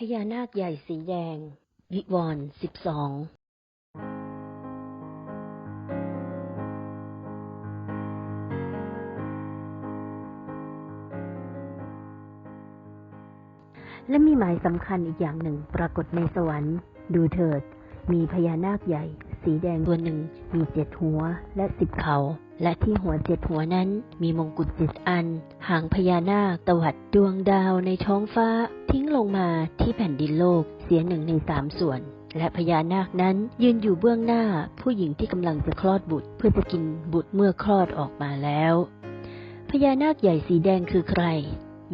พญานาคใหญ่สีแดง วิวรณ์สิบสองและมีหมายสำคัญอีกอย่างหนึ่งปรากฏในสวรรค์ ดูเถิด มีพญานาคใหญ่ สีแดงตัวหนึ่ง มีเจ็ดหัวและสิบเขา และที่หัวเจ็ดหัวนั้นมีมงกุฎเจ็ดอัน หางพญานาคตวัดดวงดาวในท้องฟ้า ทิ้งลงมาที่แผ่นดินโลกเสียหนึ่งในสามส่วน และพญานาคนั้นยืนอยู่เบื้องหน้าผู้หญิงที่กำลังจะคลอดบุตร เพื่อจะกินบุตรเมื่อคลอดออกมาแล้ว พญานาคใหญ่สีแดงคือใคร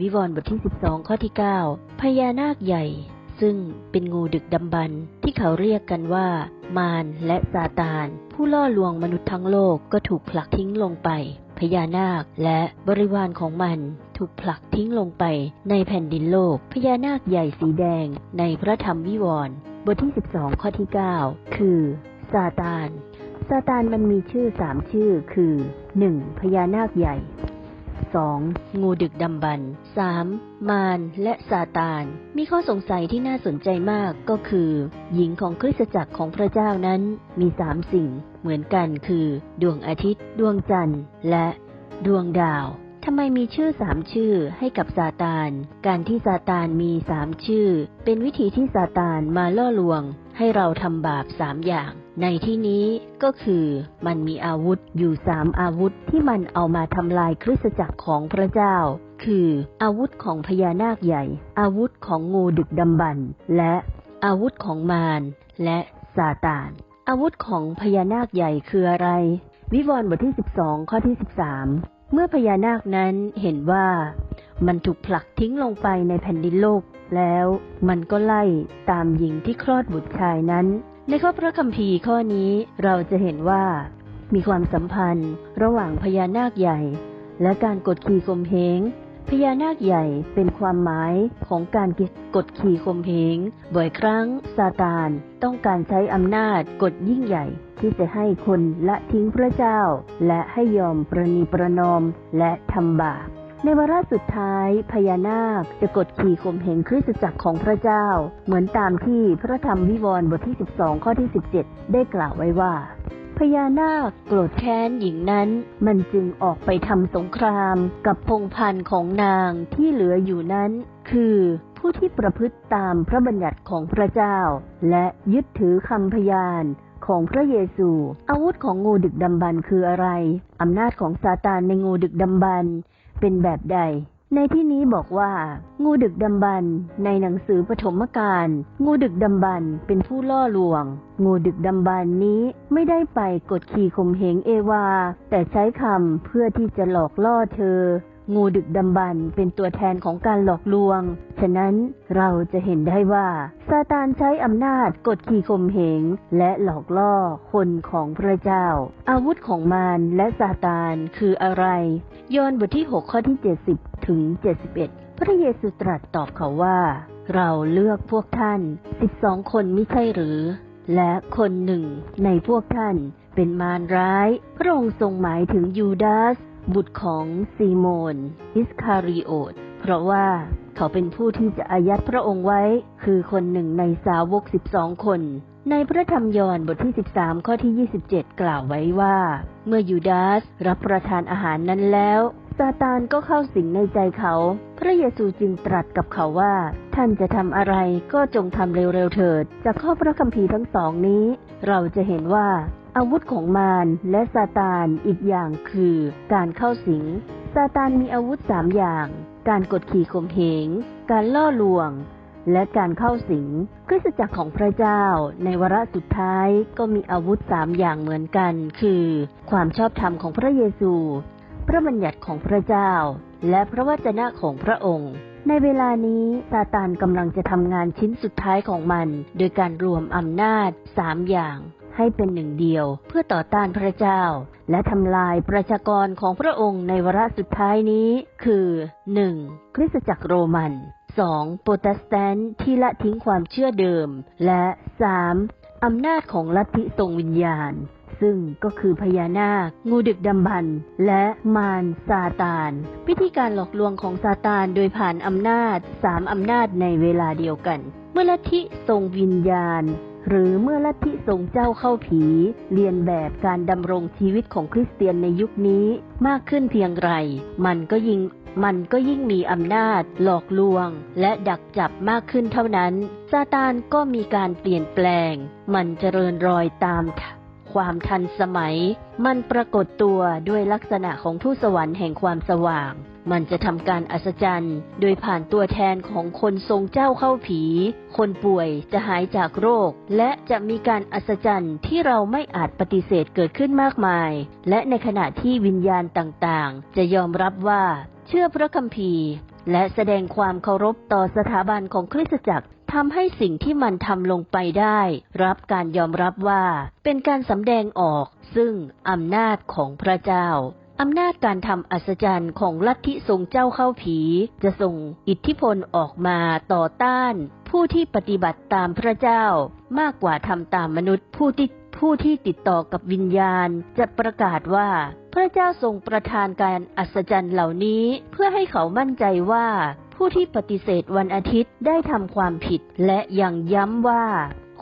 วิวรณ์บทที่ 12 ข้อที่ 9 พญานาคใหญ่ ซึ่งเป็นงูดึกดำบรรที่เขาเรียกกันว่า มารและซาตาน ผู้ล่อลวงมนุษย์ทั้งโลกก็ถูกผลักทิ้งลงไป พญานาคและบริวารของมันถูกผลักทิ้งลงไปในแผ่นดินโลก พญานาคใหญ่สีแดงในพระธรรมวิวรณ์บทที่ 12 ข้อที่ 9 คือซาตานซาตานมันมีชื่อสามชื่อคือ 1. พญานาคใหญ่ 2. งูดึกดำบรร 3. มารและซาตาน มีข้อสงสัยที่น่าสนใจมากก็คือ หญิงของคริสตจักรของพระเจ้านั้นมีสามสิ่ง เหมือนกันคือ ดวงอาทิตย์ ดวงจันทร์ และดวงดาวทำไมมีชื่อสามชื่อให้กับซาตาน การที่ซาตานมีสามชื่อ เป็นวิธีที่ซาตานมาล่อลวง ให้เราทำบาปสามอย่าง ในที่นี้ก็คือมันมีอาวุธอยู่สามอาวุธที่มันเอามาทำลายคริสตจักรของพระเจ้า คืออาวุธของพญานาคใหญ่ อาวุธของงูดึกดำบรรและอาวุธของมารและซาตาน อาวุธของพญานาคใหญ่คืออะไร วิวรณ์บทที่ 12 ข้อที่ 13 เมื่อพญานาคนั้นเห็นว่ามันถูกผลักทิ้งลงไปในแผ่นดินโลกแล้วมันก็ไล่ตามหญิงที่คลอดบุตรชายนั้น ในข้อพระคัมภีร์ข้อนี้เราจะเห็นว่ามีความสัมพันธ์ระหว่างพญานาคใหญ่ และการกดขี่ข่มเหงพญานาคใหญ่เป็นความหมายของการกดขี่ข่มเหงบ่อยครั้งซาตานต้องการใช้อำนาจกดยิ่งใหญ่ ที่จะให้คนละทิ้งพระเจ้า และให้ยอมประนีประนอมและทำบาป ในวาระสุดท้ายพญานาคจะกดขี่ข่มเหงคริสตจักรของพระเจ้า เหมือนตามที่พระธรรมวิวรณ์บทที่ 12 ข้อที่ 17 ได้กล่าวไว้ว่าพญานาคโกรธแค้นหญิงนั้น มันจึงออกไปทำสงครามกับพงพันธ์ของนางที่เหลืออยู่นั้น คือผู้ที่ประพฤติตามพระบัญญัติของพระเจ้า และยึดถือคำพยานของพระเยซู อาวุธของงูดึกดำบรรคืออะไร อำนาจของซาตานในงูดึกดำบรร เป็นแบบใด ในที่นี้บอกว่า งูดึกดำบรรในหนังสือปฐมกาลงูดึกดำบรรเป็นผู้ล่อลวง งูดึกดำบรรนี้ไม่ได้ไปกดขี่ข่มเหงเอวา แต่ใช้คำเพื่อที่จะหลอกล่อเธอ งูดึกดำบรรเป็นตัวแทนของการหลอกลวง ฉะนั้นเราจะเห็นได้ว่าซาตานใช้อำนาจกดขี่ข่มเหง และหลอกล่อคนของพระเจ้า อาวุธของมารและซาตานคืออะไร ยอห์นบทที่ 6 ข้อที่ 70 ถึง 71 พระเยซูตรัสตอบเขาว่า เราเลือกพวกท่าน 12 คนไม่ใช่หรือ และคนหนึ่งในพวกท่านเป็นมารร้าย พระองค์ทรงหมายถึงยูดาส บุตรของซีโมน อิสคาริโอต เพราะว่าเขาเป็นผู้ที่จะอายัดพระองค์ไว้ คือคนหนึ่งในสาวก12คน ในพระธรรมยอห์นบทที่13ข้อที่27กล่าวไว้ว่า เมื่อยูดาสรับประทานอาหารนั้นแล้วซาตานก็เข้าสิงในใจเขา พระเยซูจึงตรัสกับเขาว่า ท่านจะทำอะไรก็จงทำเร็วๆเถิด จากข้อพระคัมภีร์ทั้งสองนี้ เราจะเห็นว่า อาวุธของมารและซาตานอีกอย่างคือการเข้าสิง ซาตานมีอาวุธสามอย่าง การกดขี่ข่มเหง การล่อลวง และการเข้าสิง คริสตจักรของพระเจ้าในวาระสุดท้ายก็มีอาวุธสามอย่างเหมือนกัน คือ ความชอบธรรมของพระเยซู พระบัญญัติของพระเจ้า และพระวจนะของพระองค์ในเวลานี้ซาตานกำลังจะทำงานชิ้นสุดท้ายของมัน โดยการรวมอำนาจสามอย่าง ให้เป็นหนึ่งเดียว เพื่อต่อต้านพระเจ้า และทำลายประชากรของพระองค์ในวาระสุดท้ายนี้ คือ 1. คริสตจักรโรมัน 2. โปรเตสแตนต์ที่ละทิ้งความเชื่อเดิม และ 3. อำนาจของลัทธิทรงวิญญาณ ซึ่งก็คือพญานาค งูดึกดำบรรพ์และมารซาตานวิธีการหลอกลวงของซาตานโดยผ่านอำนาจสามอำนาจในเวลาเดียวกัน เมื่อลัทธิทรงวิญญาณ หรือเมื่อลัทธิทรงเจ้าเข้าผี เรียนแบบการดำรงชีวิตของคริสเตียนในยุคนี้มากขึ้นเพียงไร มันก็ยิ่งมันก็ยิ่งมีอำนาจ หลอกลวง และดักจับมากขึ้นเท่านั้น ซาตานก็มีการเปลี่ยนแปลง มันเจริญรอยตามความทันสมัย มันปรากฏตัวด้วยลักษณะของทูตสวรรค์แห่งความสว่าง มันจะทำการอัศจรรย์ โดยผ่านตัวแทนของคนทรงเจ้าเข้าผี คนป่วยจะหายจากโรค และจะมีการอัศจรรย์ที่เราไม่อาจปฏิเสธเกิดขึ้นมากมาย และในขณะที่วิญญาณต่างๆ จะยอมรับว่า เชื่อพระคัมภีร์ และแสดงความเคารพต่อสถาบันของคริสตจักรทำให้สิ่งที่มันทำลงไปได้ รับการยอมรับว่า เป็นการสำแดงออกซึ่งอำนาจของพระเจ้า อำนาจการทำอัศจรรย์ของลัทธิทรงเจ้าเข้าผี จะส่งอิทธิพลออกมาต่อต้าน ผู้ที่ปฏิบัติตามพระเจ้ามากกว่าทำตามมนุษย์ผู้ที่ผู้ที่ติดต่อกับวิญญาณจะประกาศว่า พระเจ้าทรงประทานการอัศจรรย์เหล่านี้เพื่อให้เขามั่นใจว่า ผู้ที่ปฏิเสธวันอาทิตย์ได้ทำความผิดและยังย้ำว่า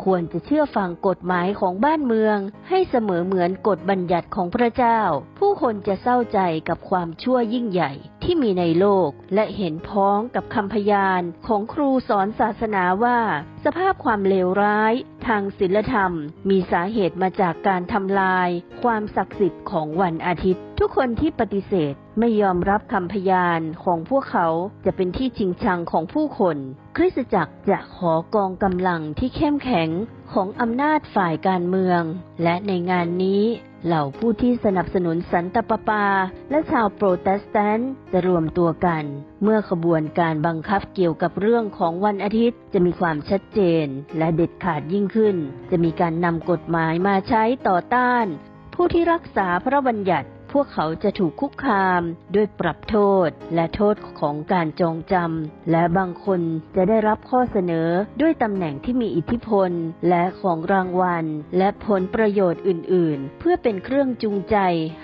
ควรจะเชื่อฟังกฎหมายของบ้านเมือง ให้เสมอเหมือนกฎบัญญัติของพระเจ้า ผู้คนจะเศร้าใจกับความชั่วยิ่งใหญ่ที่มีในโลก และเห็นพ้องกับคำพยานของครูสอนศาสนาว่า สภาพความเลวร้าย ทางศีลธรรม มีสาเหตุมาจากการทำลาย ความศักดิ์สิทธิ์ของวันอาทิตย์ ทุกคนที่ปฏิเสธไม่ยอมรับคำพยานของพวกเขาจะเป็นที่ชิงชังของผู้คน คริสตจักรจะขอกองกำลังที่เข้มแข็งของอำนาจฝ่ายการเมือง และในงานนี้ เหล่าผู้ที่สนับสนุนสันตปาปา และชาวโปรเตสแตนต์จะรวมตัวกัน เมื่อขบวนการบังคับเกี่ยวกับเรื่องของวันอาทิตย์ จะมีความชัดเจนและเด็ดขาดยิ่งขึ้น จะมีการนำกฎหมายมาใช้ต่อต้าน ผู้ที่รักษาพระบัญญัติ พวกเขาจะถูกคุกคามด้วยปรับโทษและโทษของการจองจำ และบางคนจะได้รับข้อเสนอด้วยตำแหน่งที่มีอิทธิพล และของรางวัล และผลประโยชน์อื่น ๆ เพื่อเป็นเครื่องจูงใจ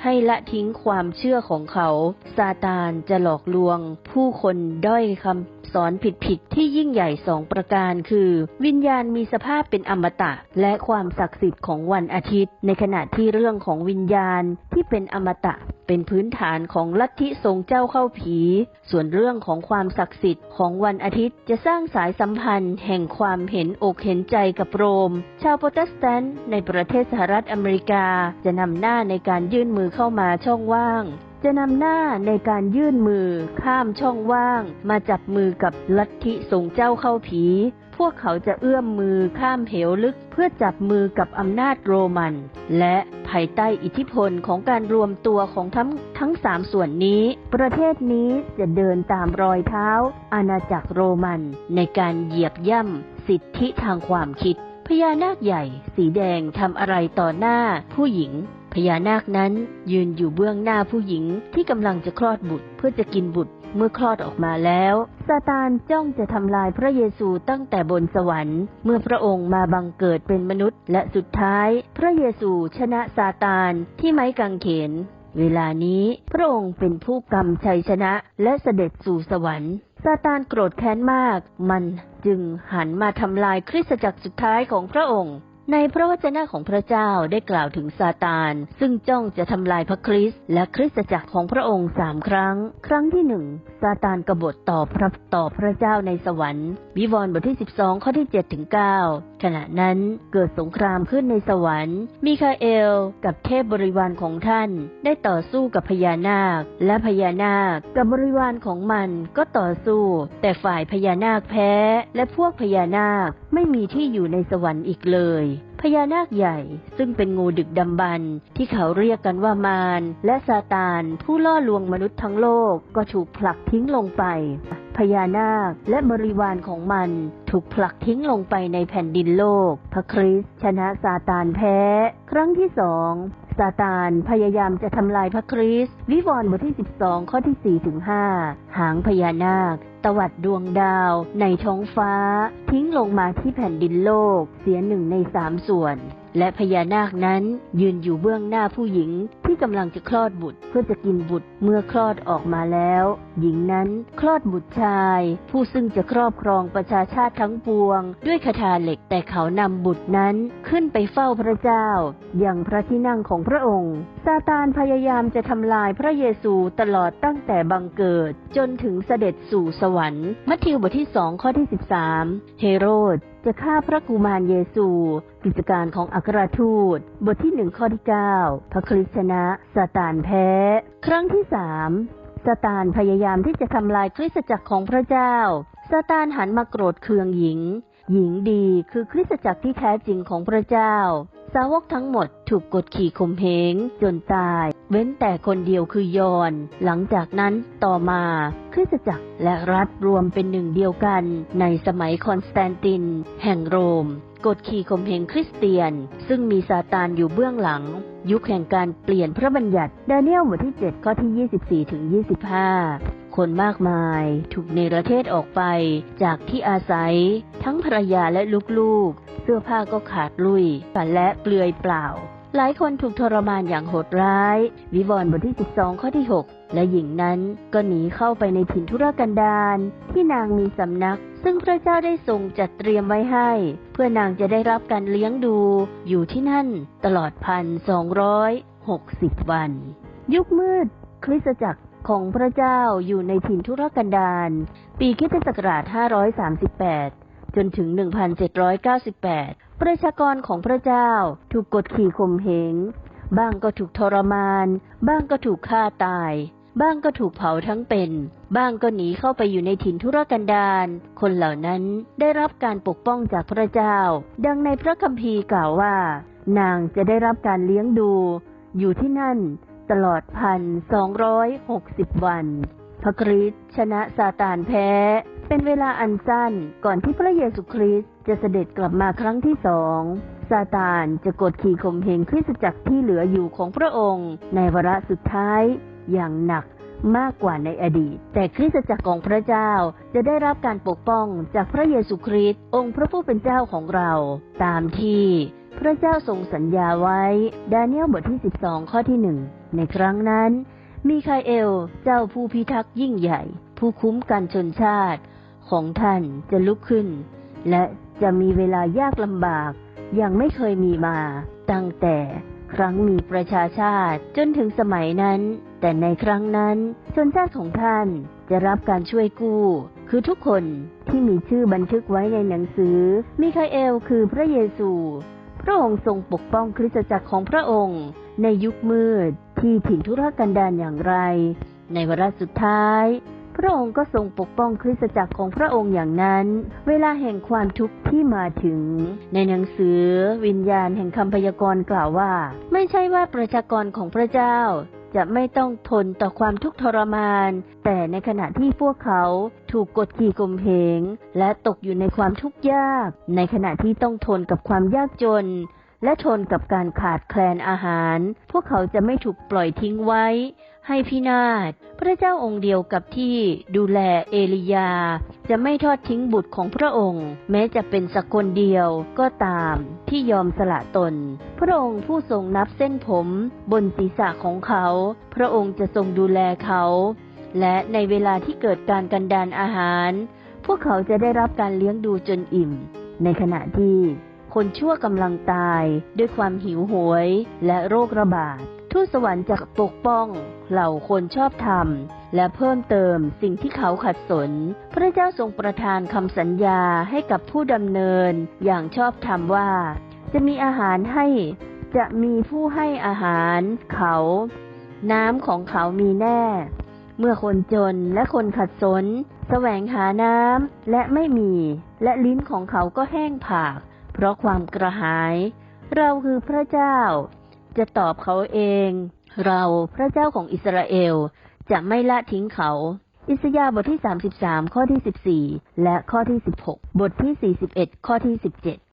ให้ละทิ้งความเชื่อของเขา ซาตานจะหลอกลวง ผู้คนด้อยคำสอนผิดๆที่ยิ่งใหญ่สองประการคือ วิญญาณมีสภาพเป็นอมตะ และความศักดิ์สิทธิ์ของวันอาทิตย์ ในขณะที่เรื่องของวิญญาณที่เป็นอมตะ เป็นพื้นฐานของลัทธิทรงเจ้าเข้าผี ส่วนเรื่องของความศักดิ์สิทธิ์ของวันอาทิตย์จะสร้างสายสัมพันธ์แห่งความเห็นอกเห็นใจกับโรม ชาวโปรเตสแตนต์ในประเทศสหรัฐอเมริกาจะนำหน้าในการยื่นมือเข้ามาช่องว่างจะนำหน้าในการยื่นมือข้ามช่องว่าง มาจับมือกับลัทธิทรงเจ้าเข้าผี วกเขาจะเอื้อมมือข้ามเหวลึกเพื่อจับมือกับอำนาจโรมัน และภายใต้อิทธิพลของการรวมตัวของทั้งทั้งสามส่วนนี้ ประเทศนี้จะเดินตามรอยเท้า อาณาจักรโรมัน ในการเหยียบย่ำสิทธิทางความคิด พญานาคใหญ่ สีแดงทำอะไรต่อหน้าผู้หญิงพญานาคนั้นยืนอยู่เบื้องหน้าผู้หญิงที่กำลังจะคลอดบุตรเพื่อจะกินบุตร เมื่อคลอดออกมาแล้วซาตานจ้องจะทำลายพระเยซูตั้งแต่บนสวรรค์ เมื่อพระองค์มาบังเกิดเป็นมนุษย์ และสุดท้าย พระเยซูชนะซาตานที่ไม้กางเขน เวลานี้พระองค์เป็นผู้กำชัยชนะและเสด็จสู่สวรรค์ซาตานโกรธแค้นมาก มันจึงหันมาทำลายคริสตจักรสุดท้ายของพระองค์ ในพระวจนะของพระเจ้าได้กล่าวถึงซาตาน ซึ่งจ้องจะทำลายพระคริสต์และคริสตจักรของพระองค์สามครั้ง ครั้งที่หนึ่งซาตานกบฏต่อพระต่อพระเจ้าในสวรรค์วิวรณ์บทที่ 12 ข้อที่7ถึง9ขณะนั้นเกิดสงครามขึ้นในสวรรค์ มีคาเอลกับเทพบริวารของท่าน ได้ต่อสู้กับพญานาค และพญานาคกับบริวารของมันก็ต่อสู้ แต่ฝ่ายพญานาคแพ้ และพวกพญานาค ไม่มีที่อยู่ในสวรรค์อีกเลยพญานาคใหญ่ซึ่งเป็นงูดึกดำบรรที่เขาเรียกกันว่ามารและซาตานผู้ล่อลวงมนุษย์ทั้งโลกก็ถูกผลักทิ้งลงไป พญานาคและบริวารของมันถูกผลักทิ้งลงไปในแผ่นดินโลก พระคริสต์ชนะซาตานแพ้ ครั้งที่สองซาตานพยายามจะทำลายพระคริสต์วิวรณ์บทที่ 12 ข้อที่ 4 ถึง 5 หางพญานาค ตวัดดวงดาว ในท้องฟ้า ทิ้งลงมาที่แผ่นดินโลก เสียหนึ่งในสามส่วน และพญานาคนั้นยืนอยู่เบื้องหน้าผู้หญิงที่กำลังจะคลอดบุตรเพื่อจะกินบุตรเมื่อคลอดออกมาแล้ว หญิงนั้นคลอดบุตรชาย ผู้ซึ่งจะครอบครองประชาชาติทั้งปวง ด้วยคาถาเหล็กแต่เขานำบุตรนั้นขึ้นไปเฝ้าพระเจ้า อย่างพระที่นั่งของพระองค์ซาตานพยายามจะทำลายพระเยซูตลอดตั้งแต่บังเกิด จนถึงเสด็จสู่สวรรค์ มัทธิวบทที่สองข้อที่สิบสามเฮโรดจะฆ่าพระกุมารเยซู กิจการของอัครทูต บทที่หนึ่งข้อที่เก้าพระคริสชนะซาตานแพ้ ครั้งที่สามซาตานพยายามที่จะทำลายคริสตจักรของพระเจ้าซาตานหันมาโกรธเคืองหญิง หญิงดีคือคริสตจักรที่แท้จริงของพระเจ้า สาวกทั้งหมดถูกกดขี่ข่มเหงจนตาย เว้นแต่คนเดียวคือยอน หลังจากนั้นต่อมาคริสตจักรและรัฐรวมเป็นหนึ่งเดียวกัน ในสมัยคอนสแตนติน แห่งโรม กดขี่ข่มเหงคริสเตียน ซึ่งมีซาตานอยู่เบื้องหลัง ยุคแห่งการเปลี่ยนพระบัญญัติดาเนียลบทที่ 7 ข้อที่ 24 ถึง 25 คนมากมายถูกเนรเทศออกไปจากที่อาศัย ทั้งภรรยาและลูกๆ เสื้อผ้าก็ขาดลุยและเปลือยเปล่า หลายคนถูกทรมานอย่างโหดร้าย วิวรณ์บทที่ 12 ข้อที่ 6 และหญิงนั้นก็หนีเข้าไปในถิ่นทุรกันดารที่นางมีสำนัก ซึ่งพระเจ้าได้ทรงจัดเตรียมไว้ให้ เพื่อนางจะได้รับการเลี้ยงดูอยู่ที่นั่นตลอดพันสองร้อยหกสิบวัน ยุคมืด คริสตจักรของพระเจ้าอยู่ในถิ่นทุรกันดารปีคริสตศักราช538 จนถึง 1798 ประชากรของพระเจ้าถูกกดขี่ข่มเหง บ้างก็ถูกทรมาน บ้างก็ถูกฆ่าตาย บ้างก็ถูกเผาทั้งเป็น บ้างก็หนีเข้าไปอยู่ในถิ่นทุรกันดารคนเหล่านั้นได้รับการปกป้องจากพระเจ้า ดังในพระคัมภีร์กล่าวว่า นางจะได้รับการเลี้ยงดู อยู่ที่นั่นตลอดพันสองร้อยหกสิบวัน พระคริสชนะซาตานแพ้ เป็นเวลาอันสั้นก่อนที่พระเยซูคริสต์จะเสด็จกลับมาครั้งที่สองซาตานจะกดขี่ข่มเหงคริสตจักรที่เหลืออยู่ของพระองค์ ในวาระสุดท้ายอย่างหนักมากกว่าในอดีต แต่คริสตจักรของพระเจ้าจะได้รับการปกป้องจากพระเยซูคริสต์องค์พระผู้เป็นเจ้าของเรา ตามที่พระเจ้าทรงสัญญาไว้ ดาเนียลบทที่ 12 ข้อที่หนึ่งในครั้งนั้น มีคาเอลเจ้าผู้พิทักษ์ยิ่งใหญ่ ผู้คุ้มกันชนชาติ ของท่านจะลุกขึ้น และจะมีเวลายากลำบากอย่างไม่เคยมีมา ตั้งแต่ครั้งมีประชาชาติจนถึงสมัยนั้น แต่ในครั้งนั้นชนชาติของท่านจะรับการช่วยกู้ คือทุกคนที่มีชื่อบันทึกไว้ในหนังสือ มิคาเอลคือพระเยซู พระองค์ทรงปกป้องคริสตจักรของพระองค์ ในยุคมืดที่ถิ่นทุรกันดารอย่างไร ในวาระสุดท้าย พระองค์ก็ทรงปกป้องคริสตจักรของพระองค์อย่างนั้น เวลาแห่งความทุกข์ที่มาถึง ในหนังสือ วิญญาณแห่งคำพยากรณ์กล่าวว่า ไม่ใช่ว่าประชากรของพระเจ้าจะไม่ต้องทนต่อความทุกข์ทรมาน แต่ในขณะที่พวกเขาถูกกดขี่ข่มเหง และตกอยู่ในความทุกข์ยาก ในขณะที่ต้องทนกับความยากจน และทนกับการขาดแคลนอาหาร พวกเขาจะไม่ถูกปล่อยทิ้งไว้ ให้พินาศ พระเจ้าองค์เดียวกับที่ดูแลเอลียา จะไม่ทอดทิ้งบุตรของพระองค์ แม้จะเป็นสักคนเดียวก็ตามที่ยอมสละตน พระองค์ผู้ทรงนับเส้นผมบนศีรษะของเขา พระองค์จะทรงดูแลเขา และในเวลาที่เกิดการกันดานอาหาร พวกเขาจะได้รับการเลี้ยงดูจนอิ่ม ในขณะที่ คนชั่วกำลังตาย ด้วยความหิวโหยและโรคระบาดทูตสวรรค์จะปกป้อง เหล่าคนชอบธรรม และเพิ่มเติมสิ่งที่เขาขัดสน พระเจ้าทรงประทานคำสัญญาให้กับผู้ดำเนิน อย่างชอบธรรมว่า จะมีอาหารให้จะมีผู้ให้อาหารเขา น้ำของเขามีแน่ เมื่อคนจนและคนขัดสน แสวงหาน้ำและไม่มี และลิ้นของเขาก็แห้งผาก เพราะความกระหาย เราคือพระเจ้า จะตอบเขาเอง เราพระเจ้าของอิสราเอลจะไม่ละทิ้งเขา อิสยาห์บทที่ 33 ข้อที่ 14 และข้อที่ 16 บทที่ 41 ข้อที่ 17